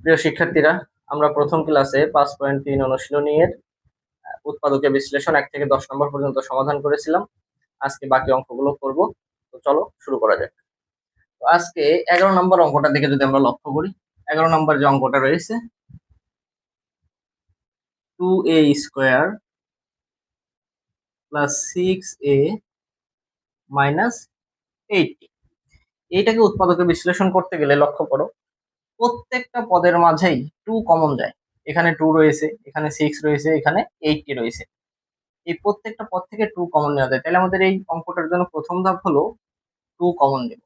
প্রিয় শিক্ষার্থীরা আমরা প্রথম ক্লাসে পাঁচ পয়েন্ট তিন অনুশীলনীর আহ, উৎপাদকের বিশ্লেষণ এক থেকে দশ নম্বর পর্যন্ত সমাধান করেছিলাম। আজকে বাকি অঙ্কগুলো করব। তো চলো শুরু করা যাক। তো আজকে এগারো নম্বর অঙ্কটা দিকে যদি আমরা লক্ষ্য করি এগারো নম্বর যে অঙ্কটা রয়েছে two a square plus six a minus eighty এইটাকে উৎপাদকে বিশ্লেষণ করতে গেলে লক্ষ্য করো প্রত্যেকটা পদের মাঝেই টু কমন যায়। এখানে টু রয়েছে, এখানে সিক্স রয়েছে, এখানে এইটটি রয়েছে। এই প্রত্যেকটা পদ থেকে টু কমন নেওয়া যায়। তাহলে আমাদের এই অঙ্কটার জন্য প্রথম ধাপ হলো টু কমন নেব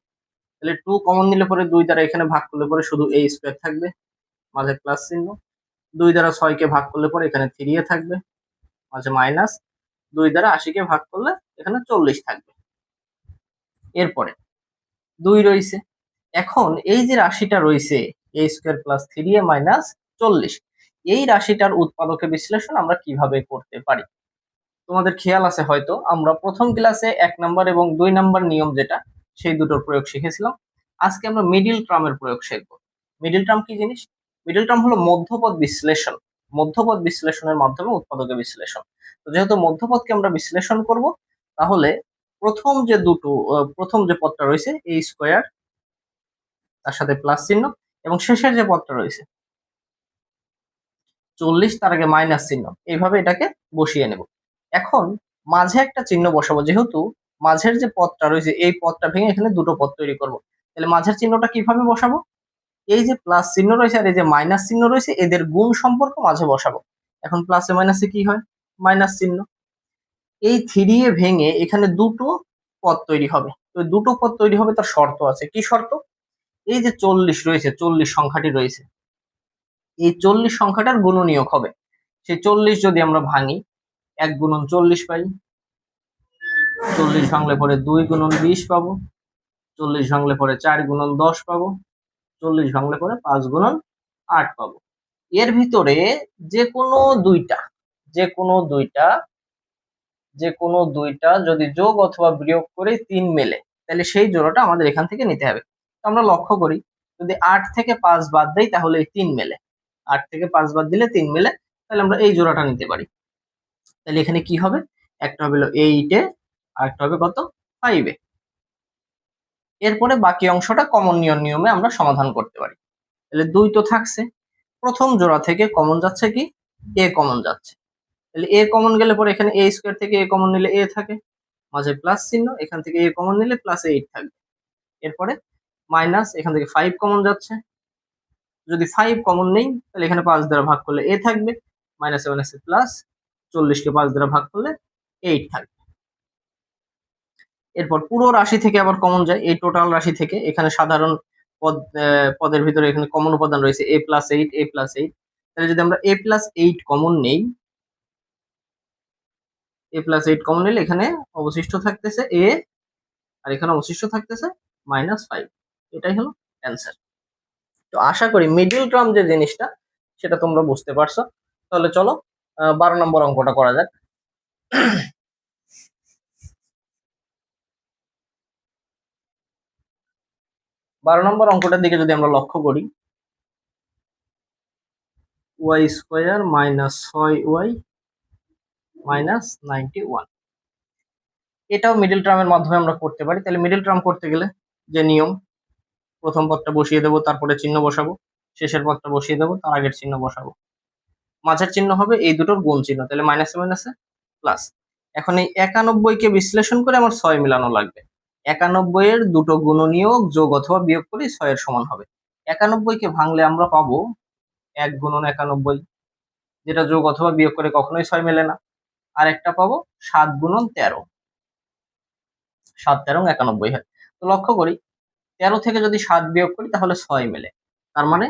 তাহলে টু কমন নিলে পরে দুই দ্বারা এখানে ভাগ করলে পরে শুধু এই স্কোয়ার থাকবে, মাঝে প্লাস চিহ্ন। দুই দ্বারা ছয়কে ভাগ করলে পরে এখানে থ্রি এ থাকবে, মাঝে মাইনাস দুই দ্বারা আশিকে ভাগ করলে এখানে চল্লিশ থাকবে। এরপরে দুই রয়েছে। এখন এই যে রাশিটা রয়েছে a square plus three a minus চল্লিশ। এই রাশিটার উৎপাদকে বিশ্লেষণ আমরা কীভাবে করতে পারি? তোমাদের খেয়াল আছে হয়তো, আমরা প্রথম ক্লাসে এক নাম্বার এবং দুই নাম্বার নিয়ম যেটা, সেই দুটোর প্রয়োগ শিখেছিলাম। আজকে আমরা মিডিল টার্মের প্রয়োগ শিখব। মিডিল টার্ম কি জিনিস? মিডিল টার্ম হলো মধ্যপদ বিশ্লেষণ। মধ্যপদ বিশ্লেষণের মাধ্যমে উৎপাদকে বিশ্লেষণ। তো যেহেতু মধ্যপদকে আমরা বিশ্লেষণ করব, তাহলে প্রথম যে দুটো প্রথম যে পদটা রয়েছে এই স্কোয়ার তার সাথে প্লাস চিহ্ন এবং শেষের যে পদটা রয়েছে, চল্লিশ তার আগে মাইনাস চিহ্ন। এইভাবে এটাকে বসিয়ে নেব। এখন মাঝে একটা চিহ্ন বসাবো, যেহেতু মাঝের যে পদটা রয়েছে, এই পদটা ভেঙে এখানে দুটো পদ তৈরি করব। তাহলে মাঝের চিহ্নটা কীভাবে বসাবো? এই যে প্লাস চিহ্ন রয়েছে আর এই যে মাইনাস চিহ্ন রয়েছে, এদের গুণ সম্পর্ক মাঝে বসাবো। এখন প্লাসে মাইনাসে কি হয়? মাইনাস চিহ্ন। এই থ্রি এ ভেঙে এখানে দুটো পদ তৈরি হবে। তো দুটো পদ তৈরি হবে তার শর্ত আছে। কি শর্ত? এই যে চল্লিশ রয়েছে, চল্লিশ সংখ্যাটি রয়েছে, এই চল্লিশ সংখ্যাটার গুণনীয়ক হবে। সেই চল্লিশ যদি আমরা ভাঙি, এক গুণন চল্লিশ পাই, চল্লিশ ভাঙলে পরে দুই গুণন বিশ পাবো, চল্লিশ ভাঙলে পরে চার গুণন দশ পাবো, চল্লিশ ভাঙলে পরে পাঁচ গুণন আট পাবো। এর ভিতরে যে কোনো দুইটা, যে কোনো দুইটা, যে কোনো দুইটা যদি যোগ অথবা বিয়োগ করে তিন মেলে, তাহলে সেই জোড়াটা আমাদের এখান থেকে নিতে হবে। আমরা লক্ষ্য করি, যদি আট থেকে পাঁচ বাদ দেই, তাহলে তিন মেলে। আট থেকে পাঁচ বাদ দিলে তিন মেলে, তাহলে আমরা এই জোড়াটা নিতে পারি। তাহলে এখানে কি হবে? একটা হবে এইটে আর একটা হবে কত? ফাইভে এরপরে বাকি অংশটা কমন নিয়ম নিয়মে আমরা সমাধান করতে পারি। তাহলে দুই তো থাকছে। প্রথম জোড়া থেকে কমন যাচ্ছে কি? এ কমন যাচ্ছে। তাহলে এ কমন গেলে পরে এখানে এ স্কোয়ার থেকে এ কমন নিলে এ থাকে। মাঝে প্লাস চিহ্ন, এখান থেকে এ কমন নিলে প্লাস এইট থাকবে। এরপরে মাইনাস এখান থেকে ফাইভ কমন যাচ্ছে। যদি ফাইভ কমন নেই, তাহলে এখানে পাঁচ দ্বারা ভাগ করলে এ থাকবে, মাইনাস মাইনাসে মাইনাসে প্লাস চল্লিশকে পাঁচ দ্বারা ভাগ করলে এইট থাকবে। এরপর পুরো রাশি থেকে আবার কমন যায়, এই টোটাল রাশি থেকে। এখানে সাধারণ পদ পদের ভিতরে এখানে কমন উপাদান রয়েছে a plus eight a plus eight তাহলে যদি আমরা এ প্লাস এইট কমন নেই এ প্লাস এইট কমন নিলে এখানে অবশিষ্ট থাকতেছে এ আর এখানে অবশিষ্ট থাকতেছে মাইনাস ফাইভ এটাই হলো অ্যান্সার তো আশা করি মিডিল টার্ম যে জিনিসটা, সেটা তোমরা বুঝতে পারছ। তাহলে চলো বারো নম্বর অঙ্কটা করা যাক। বারো নম্বর অঙ্কটার দিকে যদি আমরা লক্ষ্য করি ওয়াই স্কোয়ার মাইনাস ছয় ওয়াই মাইনাস নাইনটি ওয়ান এটাও মিডল টার্মের মাধ্যমে আমরা করতে পারি। তাহলে মিডল টার্ম করতে গেলে যে নিয়ম প্রথম পদটা বসিয়ে দেবো, তারপরে চিহ্ন বসাবো, শেষের পদটা বসিয়ে দেবো, তার আগের চিহ্ন বসাবো। মাঝের চিহ্ন হবে এই দুটোর গুণ চিহ্ন, তাহলে মাইনাসে মাইনাসে প্লাস এখন এই একানব্বইকে বিশ্লেষণ করে আমার ছয় মিলানো লাগবে। একানব্বই এর দুটো গুণনীয়ক যোগ অথবা বিয়োগ করে ছয়ের সমান হবে। একানব্বইকে ভাঙলে আমরা পাবো এক গুণন একানব্বই, যেটা যোগ অথবা বিয়োগ করে কখনোই ছয় মেলে না। আর একটা পাবো সাত গুণন তেরো। সাত তেরো একানব্বই হয়। তো লক্ষ্য করি তেরো থেকে যদি সাত বিয়োগ করি, তাহলে ছয় মেলে। তার মানে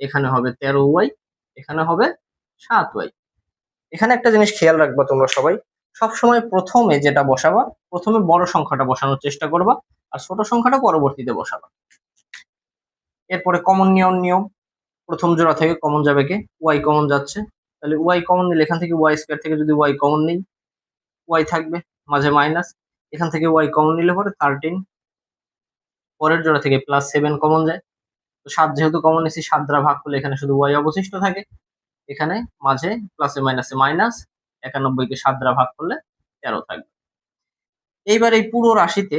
এখানে হবে তেরো ওয়াই, এখানে হবে সাত ওয়াই। এখানে একটা জিনিস খেয়াল রাখবা তোমরা সবাই, সবসময় প্রথমে যেটা বসাবা, প্রথমে বড় সংখ্যাটা বসানোর চেষ্টা করবা আর ছোট সংখ্যাটা পরবর্তীতে বসাবা। এরপরে কমন নিয়ম নিয়ম। প্রথম জোড়া থেকে কমন যাবে কে? ওয়াই কমন যাচ্ছে। তাহলে ওয়াই কমন নিলে এখান থেকে ওয়াই স্কোয়ার থেকে যদি ওয়াই কমন নেই ওয়াই থাকবে, মাঝে মাইনাস এখান থেকে ওয়াই কমন নিলে পরে থার্টিন পরের জোড়া থেকে প্লাস সেভেন কমন যায়। তো সাত যেহেতু কমন নিচ্ছি সাত দ্বারা ভাগ করলে এখানে শুধু ওয়াই অবশিষ্ট থাকে। এখানে মাঝে প্লাসে মাইনাসে মাইনাস একানব্বইকে সাত দ্বারা ভাগ করলে তেরো থাকবে। এইবার এই পুরো রাশিতে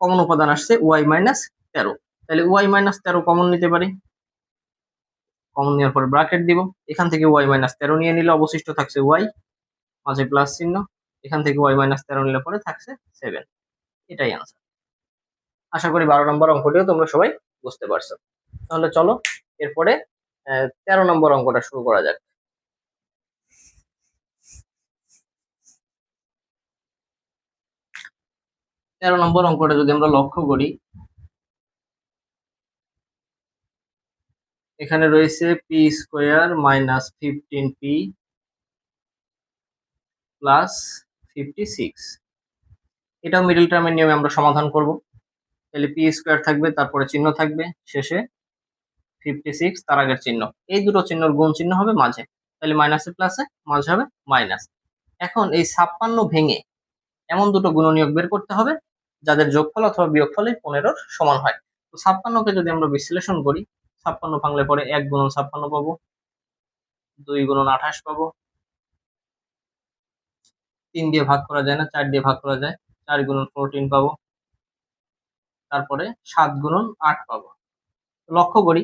কমন উপাদান আসছে ওয়াই মাইনাস তেরো। তাহলে ওয়াই মাইনাস তেরো কমন নিতে পারি। কমন নেওয়ার পর ব্রাকেট দিব। এখান থেকে ওয়াই মাইনাস তেরো নিয়ে নিলে অবশিষ্ট থাকছে ওয়াই মাঝে প্লাস চিহ্ন। এখান থেকে ওয়াই মাইনাস তেরো নিলে পরে থাকছে সেভেন এটাই আনসার আশা করি বারো নম্বর অঙ্কটিও তোমরা সবাই বুঝতে পারছ। তাহলে চলো, এরপরে তেরো নম্বর অঙ্কটা শুরু করা যাক। তেরো নম্বর অঙ্কটা যদি আমরা লক্ষ্য করি, এখানে রয়েছে p square minus fifteen p plus fifty six এটাও মিডল টার্মের নিয়মে আমরা সমাধান করব। তাহলে পি স্কোয়ার থাকবে, তারপরে চিহ্ন থাকবে, শেষে ফিফটি সিক্স তার আগের চিহ্ন। এই দুটো চিহ্নর গুণ চিহ্ন হবে মাঝে। তাহলে মাইনাসে প্লাসে মাঝে হবে মাইনাস এখন এই ছাপ্পান্ন ভেঙে এমন দুটো গুণনীয়ক বের করতে হবে, যাদের যোগফল অথবা বিয়োগফলে পনেরোর সমান হয়। তো ছাপ্পান্নকে যদি আমরা বিশ্লেষণ করি, ছাপ্পান্ন ভাঙলে পরে এক গুণন ছাপ্পান্ন পাবো, দুই গুণন আঠাশ পাবো। তিন দিয়ে ভাগ করা যায় না, চার দিয়ে ভাগ করা যায়, চার গুণন ফোরটিন পাবো। তারপরে সাত গুণন আট পাবো। লক্ষ্য করি,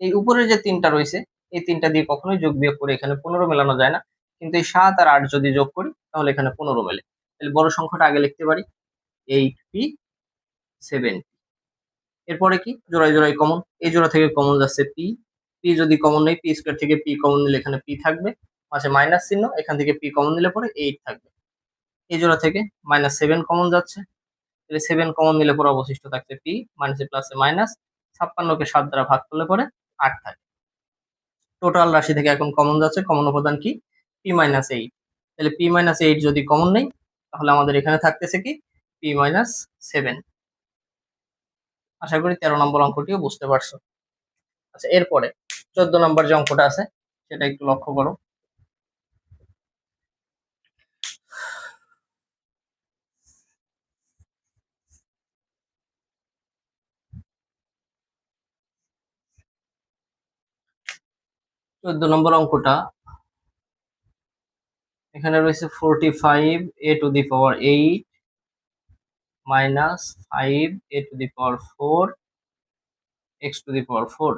এই উপরের যে তিনটা রয়েছে, এই তিনটা দিয়ে কখনোই যোগ বিয়োগ করে এখানে পনেরো মেলানো যায় না। কিন্তু এই সাত আর আট যদি যোগ করি, তাহলে এখানে পনেরো মেলে। তাহলে বড় সংখ্যাটা আগে লিখতে পারি এইট পি সেভেন এরপরে কি? জোড়াই জোড়াই কমন এই জোড়া থেকে কমন যাচ্ছে পি পি যদি কমন নেই পি স্কোয়ার থেকে পি কমন নিলে এখানে পি থাকবে। মাঝে মাইনাস চিহ্ন, এখান থেকে পি কমন নিলে পরে এইট থাকবে। এই জোড়া থেকে মাইনাস সেভেন কমন যাচ্ছে। তাহলে সেভেন কমন নিলে পরে অবশিষ্ট থাকছে পি মাইনাসে প্লাসে মাইনাস ছাপ্পান্নকে সাত দ্বারা ভাগ করলে পরে আট থাকে। টোটাল রাশি থেকে এখন কমন যাচ্ছে কমন উপাদান কি? পি মাইনাস এইট তাহলে পি মাইনাস এইট যদি কমন নেই, তাহলে আমাদের এখানে থাকতেছে কি? পি মাইনাস সেভেন আশা করি তেরো নম্বর অঙ্কটিও বুঝতে পারছ। আচ্ছা এরপরে চোদ্দ নম্বর যে অঙ্কটা আছে, সেটা একটু লক্ষ্য করো। চোদ্দ নম্বর অঙ্কটা। এখানে রয়েছে forty five a to the power eight minus five a to the power four x to the power four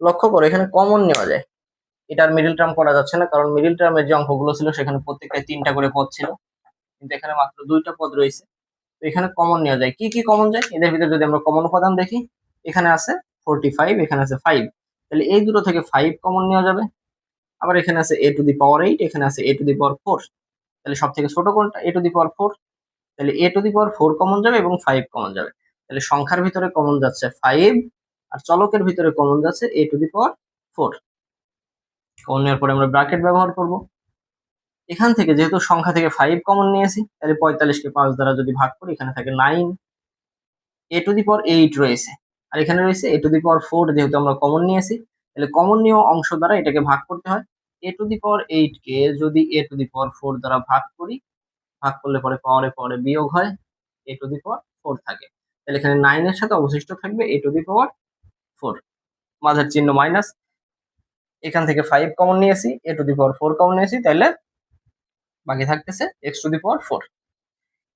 লক্ষ্য করো, এখানে কমন নেওয়া যায়। এটার মিডিল টার্ম করা যাচ্ছে না, কারণ মিডিল টার্মের যে অঙ্কগুলো ছিল, সেখানে প্রত্যেকটায় তিনটা করে পদ ছিল। কিন্তু এখানে মাত্র দুইটা পদ রয়েছে। তো এখানে কমন নেওয়া যায়। কি কি কমন যায়? এদের ভিতরে যদি আমরা কমন উপাদান দেখি, এখানে আছে ফোরটি ফাইভ এখানে আছে ফাইভ তাহলে এই দুটো থেকে ফাইভ কমন নেওয়া যাবে। আবার এখানে আছে এ টু দি পাওয়ার এইট এখানে আছে এ টু দি পাওয়ার ফোর তাহলে সব থেকে ছোট কোনটা? এ টু দি পাওয়ার ফোর তাহলে a to the power four common যাবে এবং ফাইভ কমন যাবে। তাহলে সংখ্যার ভিতরে কমন যাচ্ছে ফাইভ আর চলকের ভিতরে কমন যাচ্ছে a to the power four common নেওয়ার পরে আমরা ব্রাকেট ব্যবহার করব। এখান থেকে যেহেতু সংখ্যা থেকে ফাইভ কমন নিয়েছি, তাহলে পঁয়তাল্লিশকে পাঁচ দ্বারা যদি ভাগ করি, এখানে থাকে nine a to the power eight রয়েছে। আর এখানে রয়েছে এ টু দি পাওয়ার ফোর যেহেতু আমরা কমন নিয়েছি তাহলে কমন নিয়ে অংশ দ্বারা এটাকে ভাগ করতে হয়। এ টু দি পাওয়ার এইট কে যদি এ টু দি পাওয়ার ফোর দ্বারা ভাগ করি, ভাগ করলে পরে পাওয়ারে পাওয়ারে বিয়োগ হয় এ টু দি পাওয়ার ফোর থাকে। তাহলে এখানে নাইনের সাথে অবশিষ্ট থাকবে এ টু দি পাওয়ার ফোর মাঝের চিহ্ন মাইনাস এখান থেকে ফাইভ কমন নিয়েছি a to the power four common নিয়েছি তাহলে বাকি থাকতেছে x to the power four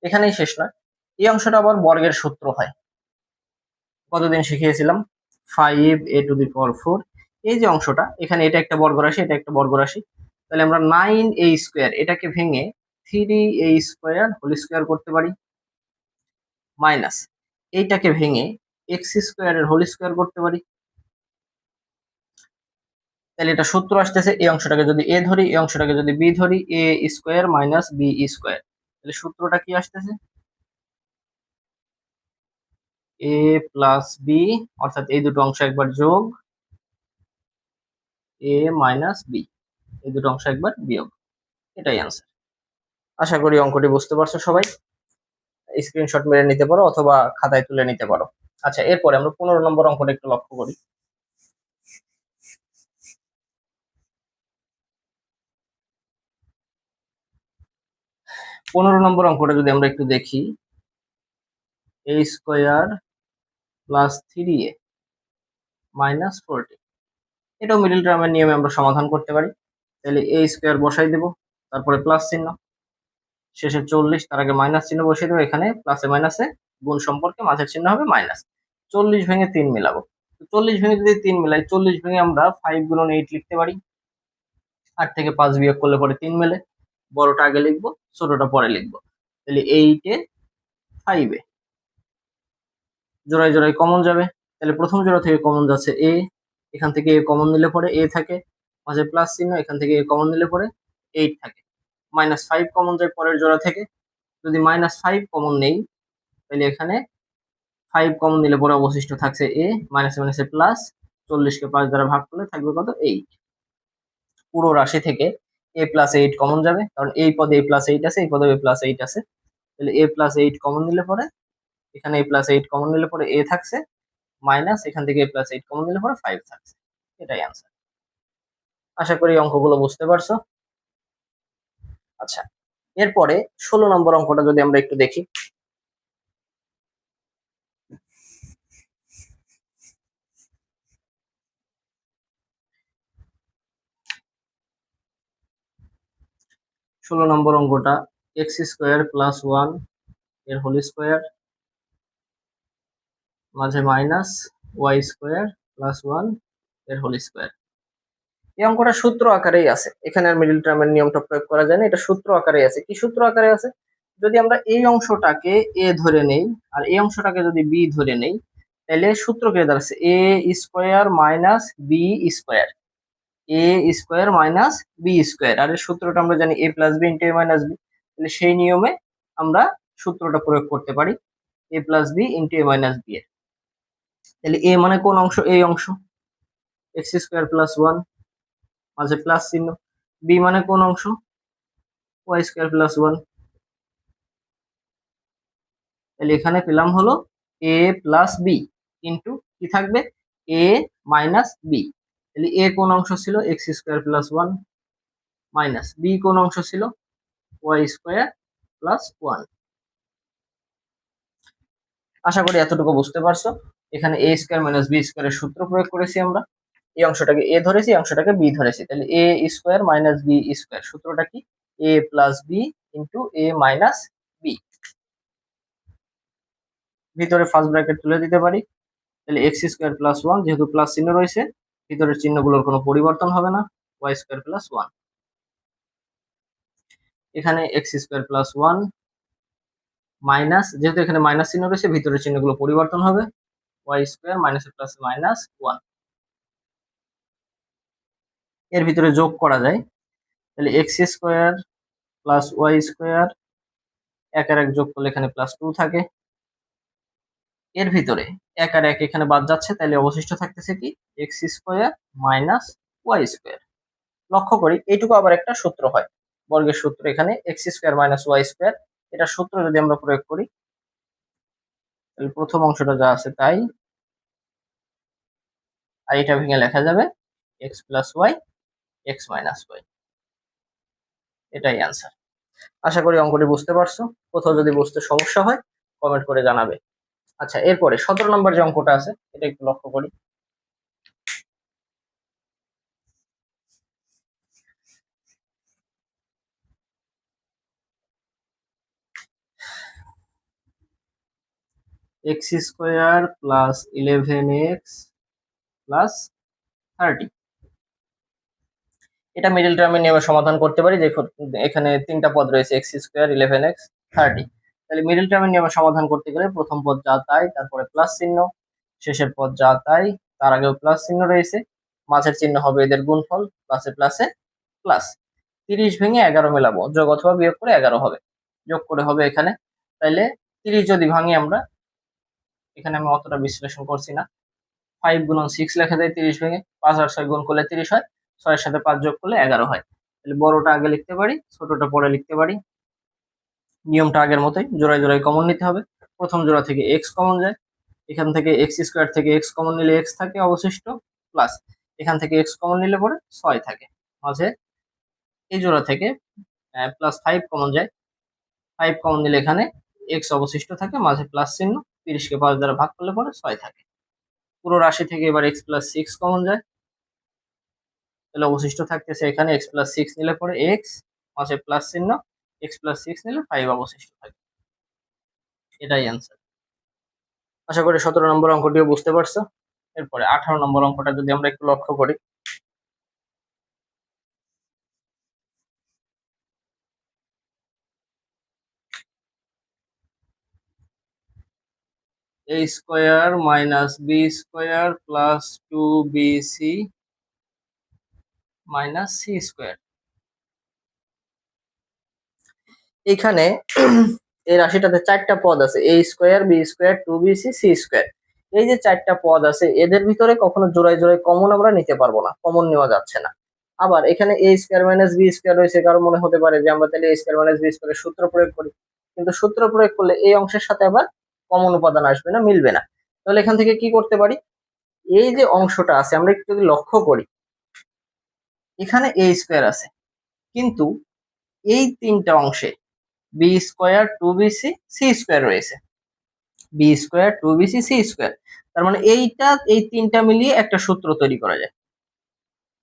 এখানেই শেষ নয়। এই অংশটা আবার বর্গের সূত্র হয়। কতদিন শিখিয়েছিলাম? Five a to the power four এই যে অংশটা, এখানে এটা একটা বর্গ রাশি এটা একটা বর্গ রাশি তাহলে আমরা নাইন এ স্কোয়ার এটাকে ভেঙে three a square whole square করতে পারি। মাইনাস এইটাকে ভেঙে এক্স স্কোয়ারের হোল স্কোয়ার করতে পারি। তাহলে এটা সূত্র আসতেছে, এই অংশটাকে যদি এ ধরি, এই অংশটাকে যদি বি ধরি a square minus b square তাহলে সূত্রটা কি আসতেছে? এ প্লাস বি অর্থাৎ এই দুটো অংশ একবার যোগ এ মাইনাস বি এই দুটো অংশ একবার বিয়োগ। এটাই অ্যান্সার আশা করি অঙ্কটি বুঝতে পারছ সবাই। স্ক্রিনশট মেরে নিতে পারো অথবা খাতায় তুলে নিতে পারো। আচ্ছা এরপরে আমরা পনেরো নম্বর অঙ্কটা একটু লক্ষ্য করি। পনেরো নম্বর অঙ্কটা যদি আমরা একটু দেখি a square plus three a minus forty এটাও মিডিল টার্মের নিয়মে আমরা সমাধান করতে পারি। তাহলে এ স্কোয়ার বসাই দেব, তারপরে প্লাস চিহ্ন। শেষে চল্লিশ, তার আগে মাইনাস চিহ্ন বসিয়ে দেবো, এখানে প্লাসে মাইনাসে গুণ সম্পর্কে মাঝের চিহ্ন হবে মাইনাস চল্লিশ ভেঙে তিন মিলাবো। চল্লিশ ভেঙে যদি তিন মিলাই, চল্লিশ ভেঙে আমরা ফাইভ গুণন এইট লিখতে পারি। আট থেকে পাঁচ বিয়োগ করলে পরে তিন মেলে। বড়টা আগে লিখব, ছোটটা পরে লিখব। তাহলে এইটে ফাইভে জোড়ায় জোড়ায় কমন যাবে। তাহলে প্রথম জোড়া থেকে কমন যাচ্ছে এ এখান থেকে এ কমন নিলে পরে এ থাকে। মাঝে প্লাস চিহ্ন, এখান থেকে এ কমন নিলে পরে এইট থাকে। মাইনাস ফাইভ কমন যায় পরের জোড়া থেকে। যদি মাইনাস ফাইভ কমন নেই, তাহলে এখানে ফাইভ কমন নিলে পরে অবশিষ্ট থাকছে এ মাইনাস মাইনাসে প্লাস চল্লিশকে পাঁচ দ্বারা ভাগ করলে থাকবে কত? এইট পুরো রাশি থেকে এ প্লাস এইট কমন যাবে। কারণ এই পদে এ প্লাস এইট আছে, এই পদে এ প্লাস এইট আছে। তাহলে এ প্লাস এইট কমন নিলে পরে এখানে এ প্লাস এইট কমন নিলে পরে এ থাকছে মাইনাস এখান থেকে এ প্লাস এইট কমন নিলে পরে ফাইভ থাকছে। এটাই আনসার আশা করি অঙ্কগুলো বুঝতে পারছ। আচ্ছা এরপরে ষোলো নম্বর অঙ্কটা যদি আমরা একটু দেখি। ষোলো নম্বর অঙ্কটা এক্স স্কোয়ার প্লাস ওয়ানের হোল স্কোয়ার মাঝে মাইনাস ওয়াই স্কোয়ার প্লাস ওয়ানের হোল স্কোয়ার। এই অঙ্কটা সূত্র আকারেই আছে। এখানে আর মিডিল টার্মের নিয়মটা প্রয়োগ করা যায় না। এটা সূত্র আকারে আছে। কি সূত্র আকারে আছে? যদি আমরা এই অংশটাকে এ ধরে নেই আর এই অংশটাকে যদি বি ধরে নেই, তাহলে সূত্র কে দাঁড়াচ্ছে? A square minus b square. A square minus b square. আর এর সূত্রটা আমরা জানি a plus b into a minus b. তাহলে সেই নিয়মে আমরা সূত্রটা প্রয়োগ করতে পারি। A plus b into a minus b এর। তাহলে এ মানে কোন অংশ? এই অংশ। এক্স স্কোয়ার প্লাস ওয়ান মাঝে প্লাস চিহ্ন। বি মানে কোন অংশ? Y square plus one. তাহলে এখানে পেলাম হলো এ প্লাস বি ইন্টু কি থাকবে? A minus b. তাহলে এ কোন অংশ ছিল? X square plus one minus b কোন অংশ ছিল? Y square plus one. আশা করি এতটুকু বুঝতে পারছ। এখানে এ স্কোয়ার মাইনাস বি স্কোয়ারের সূত্র প্রয়োগ করেছি আমরা। এই অংশটাকে এ ধরেছি, এই অংশটাকে বি ধরেছি। তাহলে a square minus b square সূত্রটা কি? A plus b into a minus b ভিতরে ফার্স্ট ব্র্যাকেট তুলে দিতে পারি। তাহলে এক্স স্কোয়ার প্লাস ওয়ান যেহেতু প্লাস চিহ্ন রয়েছে, ভিতরের চিহ্নগুলোর কোনো পরিবর্তন হবে না ওয়াই স্কোয়ার প্লাস ওয়ান এখানে x square plus one minus যেহেতু এখানে মাইনাস চিহ্ন রয়েছে, ভিতরের চিহ্নগুলো পরিবর্তন হবে। Y square minus plus minus ওয়ানের ভিতরে যোগ করা যায়। তাহলে x square plus y square এক আর এক যোগ করলে এখানে প্লাস টু থাকে। এর ভিতরে এক আর এক এখানে বাদ যাচ্ছে, তাহলে অবশিষ্ট থাকতেছে কি? X square minus y square লক্ষ্য করি, এইটুকু আবার একটা সূত্র হয়। বর্গের সূত্র এখানে x square minus y square এটা সূত্র যদি আমরা প্রয়োগ করি প্রথম অংশটা যা আছে তাই। আর এটা ভেঙে লেখা যাবে x plus y x minus y এটাই অ্যান্সার আশা করি অঙ্কটি বুঝতে পারছ। কোথাও যদি বুঝতে সমস্যা হয় কমেন্ট করে জানাবে। আচ্ছা এরপরে সতেরো নম্বর যে অঙ্কটা আছে, এটা একটু লক্ষ্য করি। X square plus eleven x plus thirty এটা মিডিল টার্মের নিয়মে সমাধান করতে পারি যে এখানে তিনটা পদ রয়েছে x square eleven x thirty তাহলে মিডিল টার্মের নিয়মে সমাধান করতে গেলে প্রথম পদ যা তাই, তারপরে প্লাস চিহ্ন, শেষের পদ যা তাই, তার আগেও প্লাস চিহ্ন রয়েছে, মাঝের চিহ্ন হবে এদের গুণফল প্লাসে প্লাসে প্লাস তিরিশ ভেঙে এগারো মেলাবো, যোগ অথবা বিয়োগ করে এগারো হবে, যোগ করে হবে এখানে, তাইলে তিরিশ যদি ভাঙি আমরা এখানে আমি অতটা বিশ্লেষণ করছি না। ফাইভ গুণন সিক্স লেখা যায় তিরিশ ভেঙে, পাঁচ আর ছয় গুণ করলে তিরিশ হয়, ছয়ের সাথে পাঁচ যোগ করলে এগারো হয়। তাহলে বড়টা আগে লিখতে পারি, ছোটটা পরে লিখতে পারি। নিয়মটা আগের মতোই, জোড়ায় জোড়ায় কমন নিতে হবে। প্রথম জোড়া থেকে এক্স কমন যায়, এখান থেকে এক্স স্কোয়ার থেকে এক্স কমন নিলে এক্স থাকে অবশিষ্ট প্লাস এখান থেকে এক্স কমন নিলে পরে ছয় থাকে। মাঝে এই জোড়া থেকে প্লাস ফাইভ কমন যায়। ফাইভ কমন নিলে এখানে এক্স অবশিষ্ট থাকে, মাঝে প্লাস চিহ্ন। তিরিশকে পাঁচ দ্বারা ভাগ করলে পরে ছয় থাকে। পুরো রাশি থেকে এবার এক্স প্লাস সিক্স কমন যায়। তাহলে অবশিষ্ট থাকতেছে এখানে এক্স প্লাস সিক্স নিলে পরে এক্স মাঝে প্লাস চিহ্ন এক্স প্লাস সিক্স নিলে ফাইভ অবশিষ্ট থাকে। এটাই অ্যান্সার আশা করি সতেরো নম্বর অঙ্কটিও বুঝতে পারছ। এরপরে আঠারো নম্বর অঙ্কটা যদি আমরা একটু লক্ষ্য করি a square minus b square plus two b c minus c square এখানে এই রাশিটাতে চারটা পদ আছে a square b square two b c c square এই যে চারটা পদ আছে, এদের ভিতরে কখনো জোড়ায় জোড়ায় কমন আমরা নিতে পারব না কমন নেওয়া যাচ্ছে না। আবার এখানে a square minus b square রয়েছে কারণ মনে হতে পারে যে আমরা তাহলে এ স্কোয়ার মাইনাস বি স্কোয়ারের সূত্র প্রয়োগ করি। কিন্তু সূত্র প্রয়োগ করলে এই অংশের সাথে আবার কমন উপাদান আসবে না, মিলবে না। তাহলে এখান থেকে কি করতে পারি? এই যে অংশটা আছে, আমরা একটু যদি লক্ষ্য করি, এখানে এ স্কোয়ার আছে। কিন্তু এই তিনটা অংশে b square two b c square রয়েছে। B square two b c square তার মানে এইটা, এই তিনটা মিলিয়ে একটা সূত্র তৈরি করা যায়।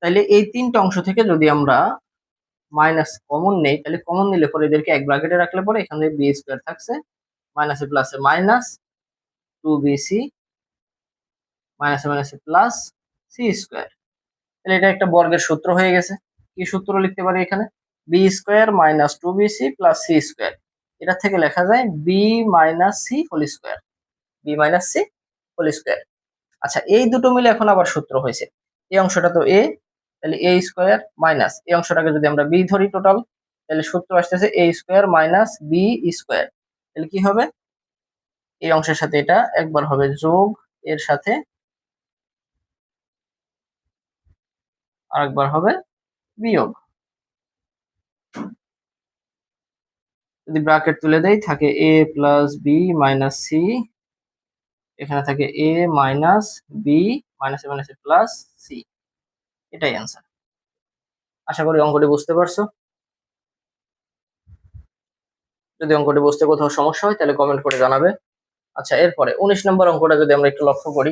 তাহলে এই তিনটা অংশ থেকে যদি আমরা মাইনাস কমন নেই, তাহলে কমন নিলে পরে এদেরকে এক ব্র্যাকেটে রাখলে পরে এখানে বি স্কোয়ার থাকছে। মাইনাসে প্লাসে মাইনাস টু সি মাইনাসে মাইনাসে প্লাস সি স্কোয়ার। তাহলে এটা একটা বর্গের সূত্র হয়ে গেছে। কি সূত্র লিখতে পারি এখানে? B square minus two c plus c square. এটা থেকে লেখা যায় b minus c whole square. B minus c whole square. আচ্ছা এই দুটো মিলে এখন আবার সূত্র হয়েছে। এই অংশটা তো এ, তাহলে এ স্কোয়ার মাইনাস। এই অংশটাকে যদি আমরা বি ধরি টোটাল, তাহলে সূত্র আসতেছে a square minus b square. তাহলে কি হবে? এই অংশের সাথে এটা, একবার হবে যোগ, এর সাথে আরেকবার হবে বিয়োগ। যদি ব্র্যাকেট তুলে দেই, থাকে a plus b minus c এখানে থাকে a minus b minus minus plus c এটাই অ্যান্সার আশা করি অঙ্কটি বুঝতে পারছ। যদি অঙ্কটি বুঝতে কোথাও সমস্যা হয়, তাহলে কমেন্ট করে জানাবে। আচ্ছা এরপরে উনিশ নম্বর অঙ্কটা যদি আমরা একটু লক্ষ্য করি।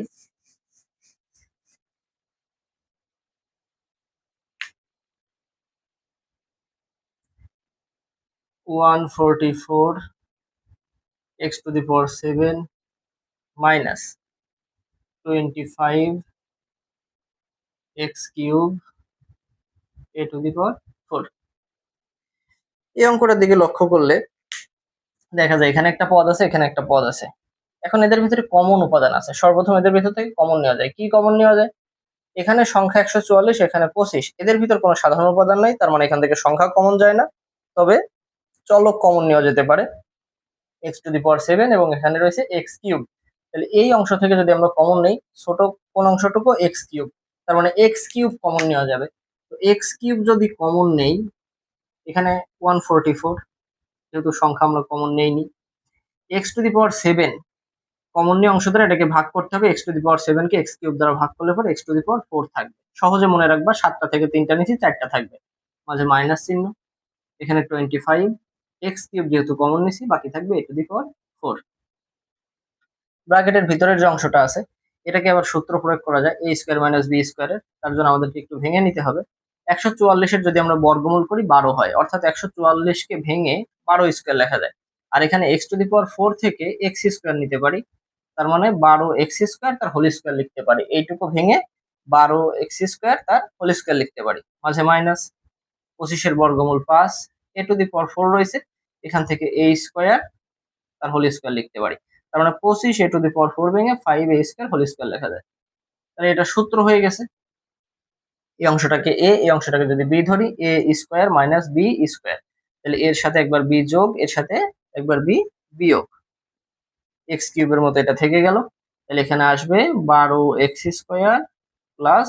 One forty four, x to the power seven, minus twenty five, x cube, a to the power four. এই অঙ্কটার দিকে লক্ষ্য করলে দেখা যায়, এখানে একটা পদ আছে, এখানে একটা পদ আছে। এখন এদের ভিতরে কমন উপাদান আছে। সর্বপ্রথম এদের ভিতর থেকে কমন নেওয়া যায়। কি কমন নেওয়া যায়? এখানে সংখ্যা একশো চুয়াল্লিশ, এখানে পঁচিশ। এদের ভিতর কোনো সাধারণ উপাদান নাই, তার মানে এখান থেকে সংখ্যা কমন যায় না। তবে চলক কমন নেওয়া যেতে পারে। X to the power seven এবং এখানে রয়েছে এক্স কিউব তাহলে এই অংশ থেকে যদি আমরা কমন নেই, ছোট কোন অংশটুকু এক্স কিউব তার মানে এক্স কিউব কমন নেওয়া যাবে। তো এক্স কিউব যদি কমন নেই, এখানে ওয়ান ফোরটি ফোর যেহেতু সংখ্যা আমরা কমন নেইনি। X to the power seven common নিয়ে অংশ দ্বারা এটাকে ভাগ করতে হবে। এক্স টু দি পাওয়ার সেভেনকে এক্স কিউব দ্বারা ভাগ করলে পরে x to the power four থাকবে। সহজে মনে রাখবা সাতটা থেকে তিনটা নিচে চারটা থাকবে। মাঝে মাইনাস চিহ্ন। এখানে টোয়েন্টি ফাইভ এক্স কিউব যেহেতু কমন নিছি, বাকি থাকবে এ টু দি পাওয়ার ফোর ব্র্যাকেটের ভিতরের যে অংশটা আছে, এটাকে আবার সূত্র প্রয়োগ করা যায়। এ স্কোয়ার মাইনাস বি স্কোয়ারের তার জন্য আমাদেরকে একটু ভেঙে নিতে হবে। একশো চুয়াল্লিশের যদি আমরা বর্গমূল করি, বারো হয়। অর্থাৎ একশো চুয়াল্লিশকে ভেঙে বারো স্কোয়ার লেখা যায়। আর এখানে x to the power four থেকে এক্স স্কোয়ার নিতে পারি। তার মানে বারো এক্স স্কোয়ার তার হোল স্কোয়ার লিখতে পারি। এইটুকু ভেঙে বারো এক্স স্কোয়ার তার হোল স্কোয়ার লিখতে পারি। মাঝে মাইনাস পঁচিশের বর্গমূল পাঁচ। এ টু দি পাওয়ার ফোর রয়েছে। এখান থেকে এ স্কোয়ার তার হোল স্কোয়ার লিখতে পারি। তার মানে পঁচিশ a to the power four ভেঙে five a square whole square লেখা যায়। তাহলে এটা সূত্র হয়ে গেছে। এই অংশটাকে এ এই অংশটাকে যদি বি ধরি a square minus b square তাহলে এর সাথে একবার বি যোগ, এর সাথে একবার বি বিয়োগ। এক্স কিউবের মতো এটা থেকে গেল। তাহলে এখানে আসবে বারো x square plus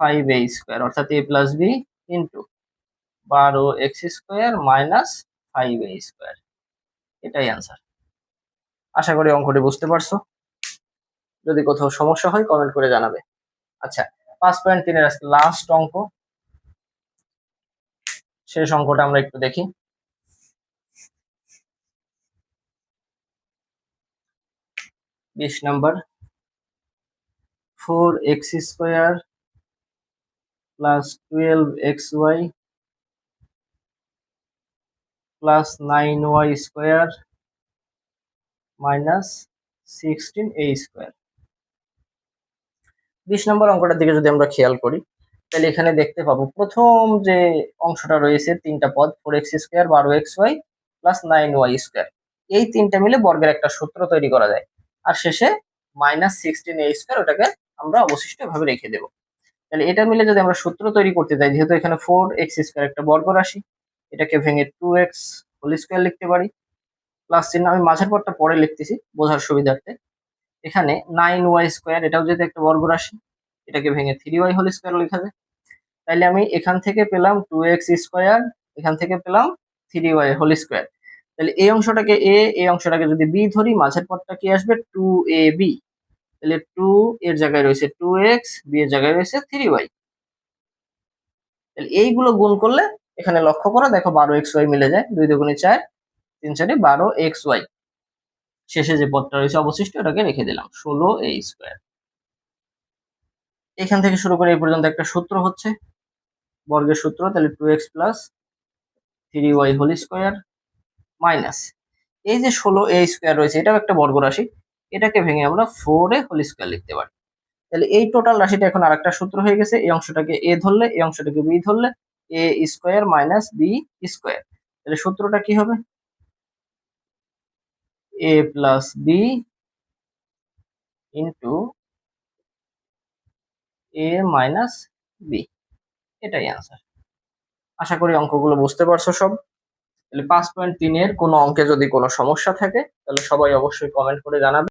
five a square অর্থাৎ এ প্লাস বি ইন্টু বারো x square minus five a square এটাই অ্যান্সার আশা করি অঙ্কটি বুঝতে পারছ। যদি কোথাও সমস্যা হয় কমেন্ট করে জানাবে। আচ্ছা পাঁচ পয়েন্ট তিনের আজকে লাস্ট অঙ্ক। শেষ অঙ্কটা আমরা একটু দেখি। বিশ number four x square plus twelve x y plus nine y square minus sixteen a square বিশ নম্বর অঙ্কটার দিকে যদি আমরা খেয়াল করি, তাহলে এখানে দেখতে পাবো প্রথম যে অংশটা রয়েছে তিনটা পদ ফোর এক্স স্কোয়ার বারো x y plus nine y square এই তিনটা মিলে বর্গের একটা সূত্র তৈরি করা যায়। আর শেষে মাইনাস সিক্সটিন এ স্কোয়ার ওটাকে আমরা অবশিষ্ট ভাবে রেখে দেবো। তাহলে এটা মিলে যদি আমরা সূত্র তৈরি করতে চাই যেহেতু এখানে ফোর এক্স স্কোয়ার একটা বর্গ রাশি, এটাকে ভেঙে টু এক্স হোল স্কোয়ার লিখতে পারি। প্লাস চিহ্ন, আমি মাঝের পরটা পরে লিখতেছি, বোঝার সুবিধার্থে। এখানে নাইন ওয়াই স্কোয়ার এটাও যদি একটা বর্গ রাশি, এটাকে ভেঙে থ্রি ওয়াই হোল স্কোয়ার লেখা যায়। তাহলে আমি এখান থেকে পেলাম টু এক্স স্কোয়ার এখান থেকে পেলাম থ্রি ওয়াই হোল স্কোয়ার তাহলে এই অংশটাকে এ এই অংশটাকে যদি বি ধরি, মাঝের পদটা কি আসবে? টু এ বি তাহলে টু এর জায়গায় রয়েছে টু এক্স বি এর জায়গায় রয়েছে থ্রি ওয়াই তাহলে এইগুলো গুণ করলে এখানে লক্ষ্য করো, দেখো বারো এক্স ওয়াই মিলে যায়, দুই দুগুণে চার, তিন চারে বারো এক্স ওয়াই শেষে যে পদটা রয়েছে অবশিষ্ট ওটাকে রেখে দিলাম। ষোলো এ স্কোয়ার এখান থেকে শুরু করে এই পর্যন্ত একটা সূত্র হচ্ছে। বর্গের সূত্র, তাহলে two x plus three y whole square minus এই যে ষোলো এ স্কোয়ার রয়েছে, এটাও একটা বর্গ রাশি। এটাকে ভেঙে আমরা ফোর এ হোল স্কোয়ার লিখতে পারি। তাহলে এই টোটাল রাশিটা এখন আরেকটা সূত্র হয়ে গেছে। এই অংশটাকে এ ধরলে, এই অংশটাকে বি ধরলে a square minus b square তাহলে সূত্রটা কি হবে? A plus b into a minus b এটাই অ্যান্সার আশা করি অঙ্কগুলো বুঝতে পারছ সব। তাহলে পাঁচ পয়েন্ট কোনো অঙ্কে যদি কোনো সমস্যা থাকে, তাহলে সবাই অবশ্যই কমেন্ট করে জানাবে।